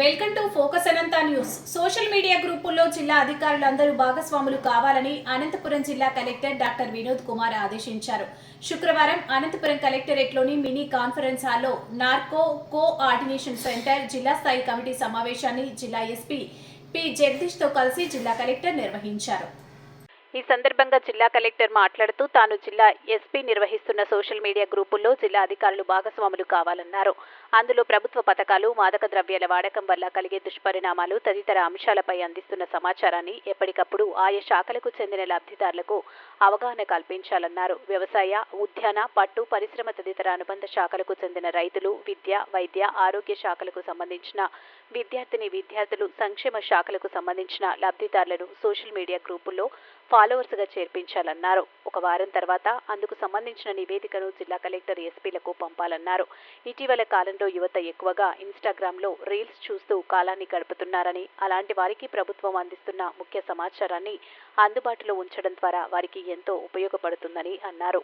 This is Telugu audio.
Welcome to Focus Anantha News. Social media గ్రూపుల్లో జిల్లా అధికారులందరూ భాగస్వాములు కావాలని అనంతపురం జిల్లా కలెక్టర్ డాక్టర్ వినోద్ కుమార్ ఆదేశించారు. శుక్రవారం అనంతపురం కలెక్టరేట్లోని మినీ కాన్ఫరెన్స్ హాల్లో నార్కో కోఆర్డినేషన్ సెంటర్ జిల్లా స్థాయి కమిటీ సమావేశాన్ని జిల్లా ఎస్పీ పి జగదీష్తో కలిసి జిల్లా కలెక్టర్ నిర్వహించారు. ఈ సందర్భంగా జిల్లా కలెక్టర్ మాట్లాడుతూ తాను జిల్లా ఎస్పీ నిర్వహిస్తున్న సోషల్ మీడియా గ్రూపుల్లో జిల్లా అధికారులు భాగస్వాములు కావాలన్నారు. అందులో ప్రభుత్వ పథకాలు మాదక ద్రవ్యాల వాడకం వల్ల కలిగే దుష్పరిణామాలు తదితర అంశాలపై అందిస్తున్న సమాచారాన్ని ఎప్పటికప్పుడు ఆయా శాఖలకు చెందిన లబ్ధిదారులకు అవగాహన కల్పించాలన్నారు. వ్యవసాయ ఉద్యాన పట్టు పరిశ్రమ తదితర అనుబంధ శాఖలకు చెందిన రైతులు విద్య వైద్య ఆరోగ్య శాఖలకు సంబంధించిన విద్యార్థిని విద్యార్థులు సంక్షేమ శాఖలకు సంబంధించిన లబ్ధిదారులను సోషల్ మీడియా గ్రూపుల్లో ఫాలోవర్స్గా చేర్పించాలన్నారు. ఒక వారం తర్వాత అందుకు సంబంధించిన నివేదికను జిల్లా కలెక్టర్ ఎస్పీలకు పంపాలన్నారు. ఇటీవల కాలంలో యువత ఎక్కువగా ఇన్స్టాగ్రామ్లో రీల్స్ చూస్తూ కాలాన్ని గడుపుతున్నారని అలాంటి వారికి ప్రభుత్వం అందిస్తున్న ముఖ్య సమాచారాన్ని అందుబాటులో ఉంచడం ద్వారా వారికి ఎంతో ఉపయోగపడుతుందని అన్నారు.